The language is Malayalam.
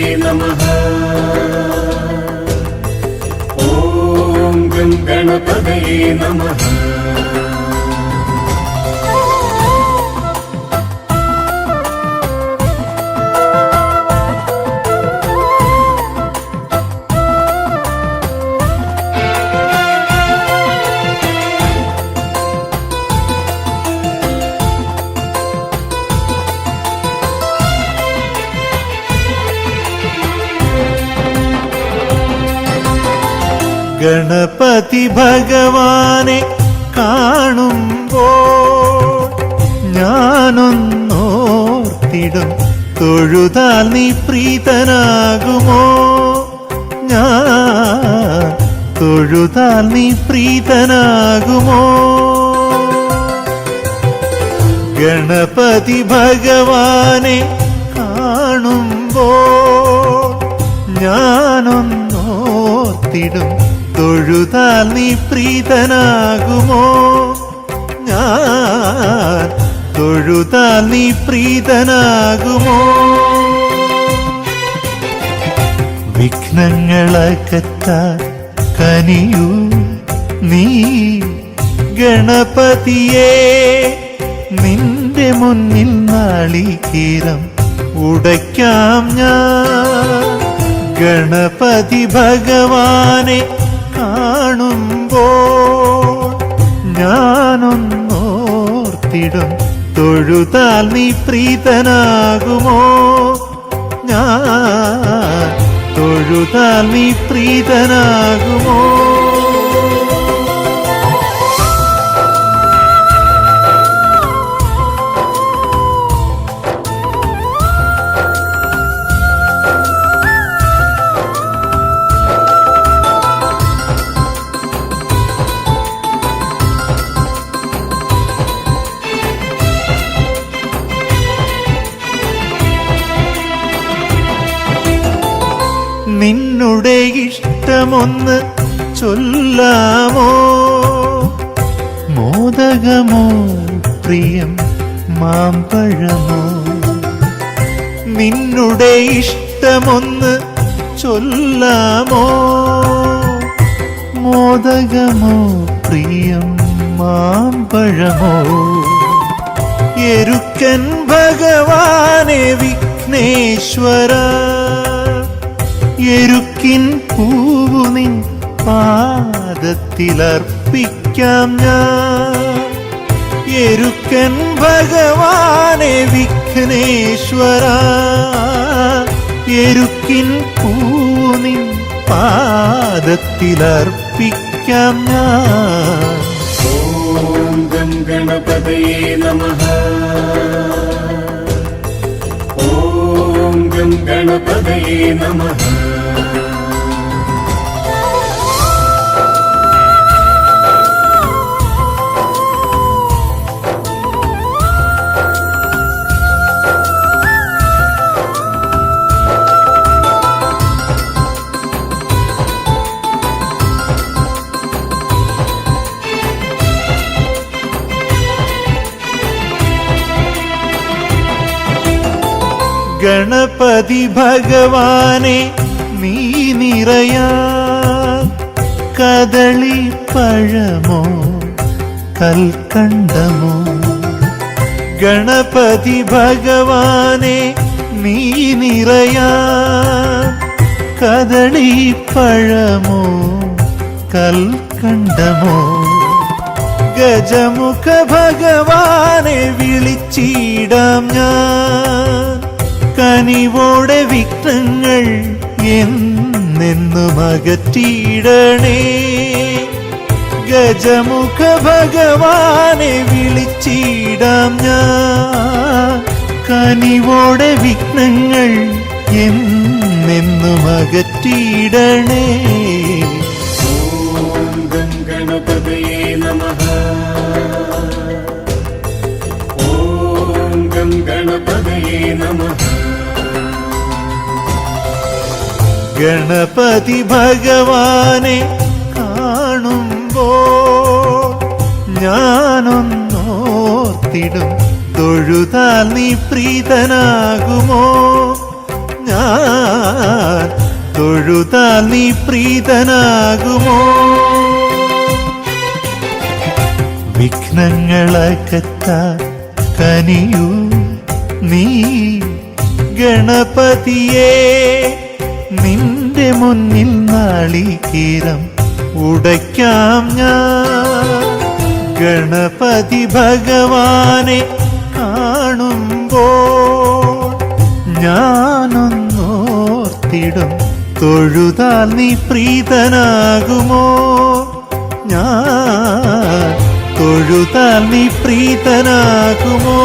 नमः। ॐ गङ्गणपदये नमः। ഗണപതി ഭഗവാനെ കാണുമ്പോൾ ഞാനൊന്നോർത്തിടും തൊഴുതാൽ നീ പ്രീതനാകുമോ? ഞാൻ തൊഴുതാൽ നീ പ്രീതനാകുമോ? ഗണപതി ഭഗവാനെ കാണുമ്പോൾ ഞാനൊന്നോർത്തിടും തൊഴുതാൽ നീ പ്രീതനാകുമോ? ഞാൻ തൊഴുതാൽ നീ പ്രീതനാകുമോ? വിഘ്നങ്ങളകറ്റാൻ കനിയൂ നീ ഗണപതിയെ നിന്റെ മുന്നിൽ നാളികേരം ഉടയ്ക്കാം ഞാൻ. ഗണപതി ഭഗവാനെ കാണുമ്പോൾ ഞാനൊന്നോർത്തിടും. തൊഴുതാൽ നീ പ്രീതനാകുമോ? ഞാൻ തൊഴുതാൽ നീ പ്രീതനാകുമോ? നിന്നുടെ ഇഷ്ടമൊന്ന് ചൊല്ലാമോ? മോദകമോ പ്രിയം മാമ്പഴമോ? നിന്നുടെ ഇഷ്ടമൊന്ന് ചൊല്ലാമോ? മോദകമോ പ്രിയം മാമ്പഴമോ? എരുക്കൻ ഭഗവാനെ വിഘ്നേശ്വര എരുക്കിൻ പൂവു നിൻ പാദത്തിലർപ്പിക്കാം ഞാൻ. എരുക്കൻ ഭഗവാനെ വിഘ്നേശ്വര. എരുക്കിൻ പൂവു നിൻ പാദത്തിലർപ്പിക്കാം ഞാൻ. ഓം ഗണപതയേ നമഃ. ഓം ഗംഗണപതയേ നമഃ. ഗണപതി ഭഗവാനെ നീ നിറയാ. കദളി പഴമോ കൽക്കണ്ടമോ? ഗണപതി ഭഗവാനെ നീ നിറയാ. കദളി പഴമോ കൽക്കണ്ടമോ? ഗജമുഖ ഭഗവാനെ വിളിച്ചിടാം ഞാൻ. കനിവോടെ വിഘ്നങ്ങൾ എന്നെന്നും അകറ്റിയിടണേ. ഗജമുഖ ഭഗവാനെ വിളിച്ചിടാം ഞാൻ. കനിവോടെ വിഘ്നങ്ങൾ എന്നെന്നും അകറ്റിയിടണേ. ഗണപതയേ നമഃ. ഓം ഗണപതയേ നമഃ. ഗണപതി ഭഗവാനെ കാണുമ്പോൾ ഞാനൊന്നോർത്തിടും തൊഴുതാൽ നീ പ്രീതനാകുമോ? ഞാൻ തൊഴുതാൽ നീ പ്രീതനാകുമോ? വിഘ്നങ്ങളകത്ത കനിയൂ നീ ഗണപതിയേ. നിന്റെ മുന്നിൽ നാളികേരം ഉടയ്ക്കാം ഞാൻ. ഗണപതി ഭഗവാനെ കാണുമ്പോൾ ഞാനൊന്നോർത്തിടും. തൊഴുതാൽ നീ പ്രീതനാകുമോ? ഞാൻ തൊഴുതാൽ നീ പ്രീതനാകുമോ?